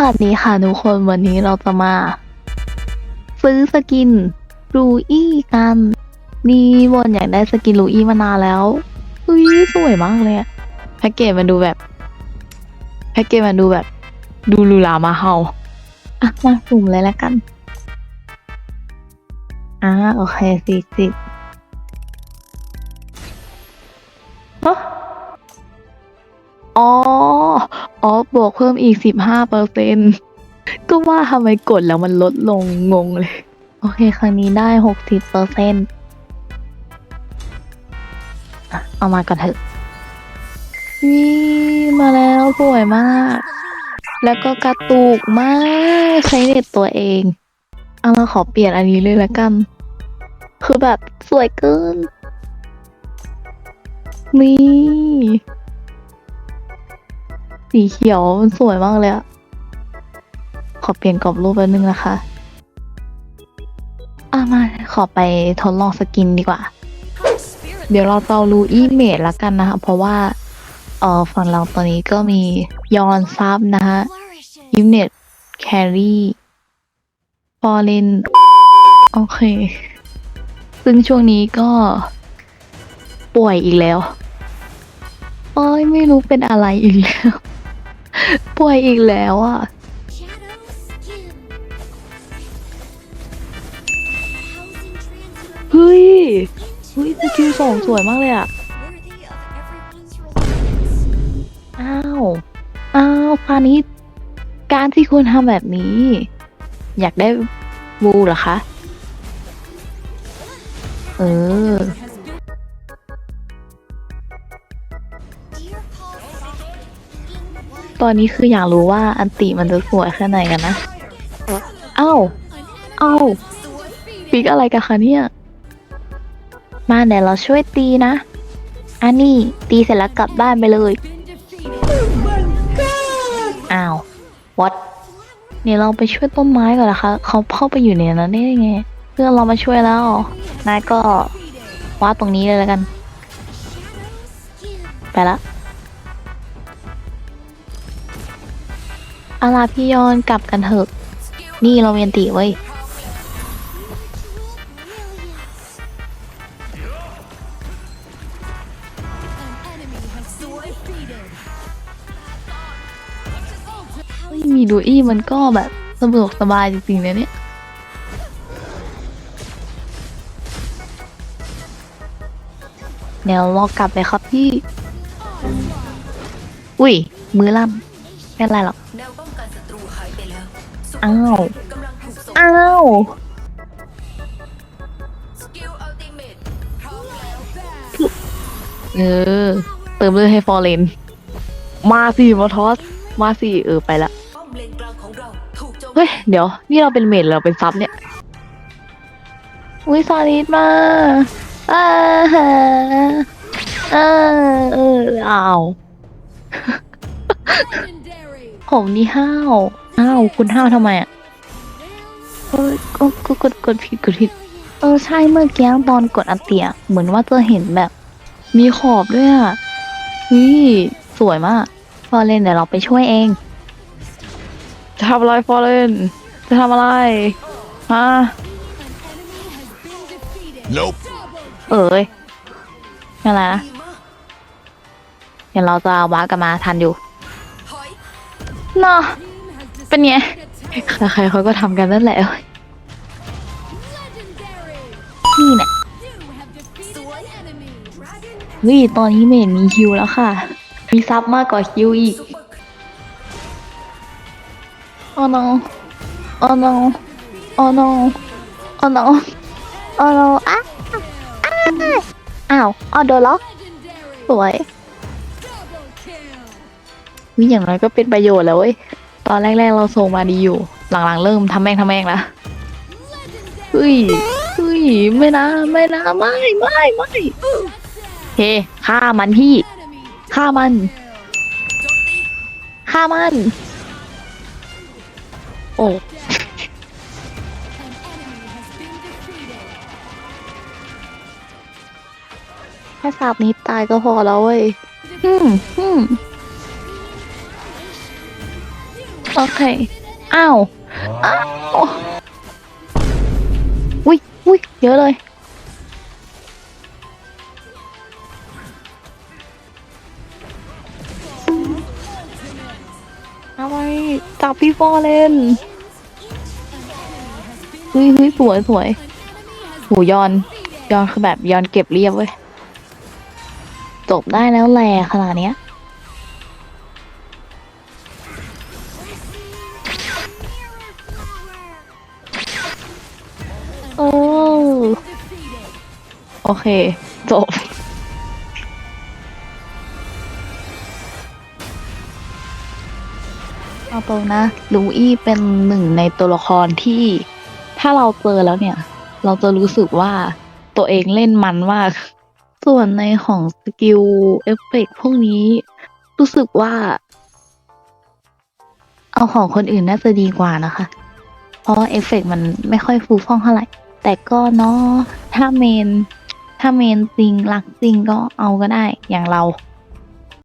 สวัสดีค่ะทุกคนวันนี้เราจะมา ซื้อสกินรูอี้กันนี่บนอยากได้สกินรูอี้มานานแล้วอุ้ยสวยมากเลยแพ็กเกจมันดูแบบ แพ็กเกจมันดูแบบ ดูหรูหรามาเฮาอะมาสุ่มเลยแล้วกันอ่าโอเคสี่สิบอ๋อ อ๋อบวกเพิ่มอีกสิบห้าเปอร์เซ็นก็ว่าทำไมกดแล้วมันลดลงงงเลย โอเค ครั้งนี้ได้หกสิบเปอร์เซ็นเอามาก่อนเถอะวิมาแล้วสวยมาก แล้วก็กระตุกมาก ใช้เน็ตตัวเอง เอามาขอเปลี่ยนอันนี้เลยละกัน คือแบบสวยเกิน นี่ สีเขียวมันสวยมากเลยอะขอเปลี่ยนกรอบรูปแป๊บนึงนะคะ อะมาขอไปทดลองสกินดีกว่า เดี๋ยวเราเตารูอีเมจละกันนะคะ เพราะว่าเออฝั่งเราตอนนี้ก็มียอนซับนะคะยิมเน็ตแครี่ฟอร์เรนโอเค ซึ่งช่วงนี้ก็ ป่วยอีกแล้ว โอ้ยไม่รู้เป็นอะไรอีกแล้ว ป่วยอีกแล้วอะ เฮ้ย เฮ้ยสกิลสองสวยมากเลยอะ อ้าว อ้าวฟานิสการที่คุณทำแบบนี้ อยากได้บูเหรอคะ เออ ตอนนี้คืออยากรู้ว่าอันติมันจะสวยแค่ไหนกันนะ เอ้า เอ้าปิกอะไรกันคะเนี่ย มาเดี๋ยวเราช่วยตีนะ อันนี้ตีเสร็จแล้วกลับบ้านไปเลย อ้าว what เนี่ยเราไปช่วยต้นไม้ก่อนนะคะ เขาเข้าไปอยู่ในนั้นได้ยังไง เพื่อนเรามาช่วยแล้วนายก็วาดตรงนี้เลยแล้วกัน ไปละ อาลาพี่ยอนกลับกันเถอะ นี่เราเวียนตีไว้ยเฮ้ยมีดูอี้มันก็แบบสะดวกสบายจริงๆนะเนี่ยเดี๋ยวรอกลับไปครับพี่ อุ้ย มือลั่นไม่เป็นไรหรอก อ้าว อ้าวเพร้อเอเติมเลือดให้ฟอร์เรน มาสิมาทอส มาสิเออไปละ เฮ้ย เดี๋ยว นี่เราเป็นเมดเราเป็นซับเนี่ย อุ้ยซาลิสมาอ่าฮะอ่าเอออ้าว ผมนี่ห้าว อ้าวคุณห้าวทำไมอะเอ้ยก็ก็กดกดผิดกดผิดเออใช่เมื่อกี้ตอนกดอันเตียเหมือนว่าจะเห็นแบบ มีขอบด้วยอะวิสวยมากฟอร์เรนเดี๋ยวเราไปช่วยเองจะทำอะไรฟอร์เรนจะทำอะไรฮะ Nope. เอ้ยอะไรนะดีมากเดี๋ยวเราจะว้ากันมาทันอยู่ถอยเนาะ เป็นไงใครๆเขาก็ทำกันนั่นแหละ นี่เนี่ยสวยวิตอนนี้เมนมีคิวแล้วค่ะ มีซับมากกว่าคิวอีกซุปเปอร์โอ้ no โอ้ no โอ้ no อ้ no โอ้ no อ้าอ้าวอ้าวโดนล็อกสวยวิอย่างน้อยก็เป็นประโยชน์แล้วเว้ย ตอนแรก ๆ เราส่งมาดีอยู่ หลังๆ เริ่มทำแม่งทำแม่งแล้วเฮ้ยเฮ้ยไม่นะไม่นะไม่ไม่ไม่เฮ้ฆ่ามันพี่ฆ่ามันโจมตีฆ่ามัน โอ้แค่สาบนี้ตายก็พอแล้วเว้ยอืมอืม โอเค อ้าว อ้าว อุ้ยอุ้ยเยอะเลยอะไรจับพี่ฟอเล่นเฮ้ยเฮ้ยสวยสวยหูยอน ยอนคือแบบยอนเก็บเรียบเว้ย จบได้แล้วแหละขนาดเนี้ย โอเค จบ เอาตรงนะ ลูอี้เป็นหนึ่งในตัวละครที่ถ้าเราเจอแล้วเนี่ย เราจะรู้สึกว่าตัวเองเล่นมันมาก ส่วนในของสกิลเอฟเฟกต์พวกนี้ รู้สึกว่า เอาของคนอื่นน่าจะดีกว่านะคะ เพราะเอฟเฟกต์มันไม่ค่อยฟูฟ่องเท่าไหร่ แต่ก็เนาะถ้าเมน ถ้าเมนจริงรักจริงก็เอาก็ได้อย่างเรา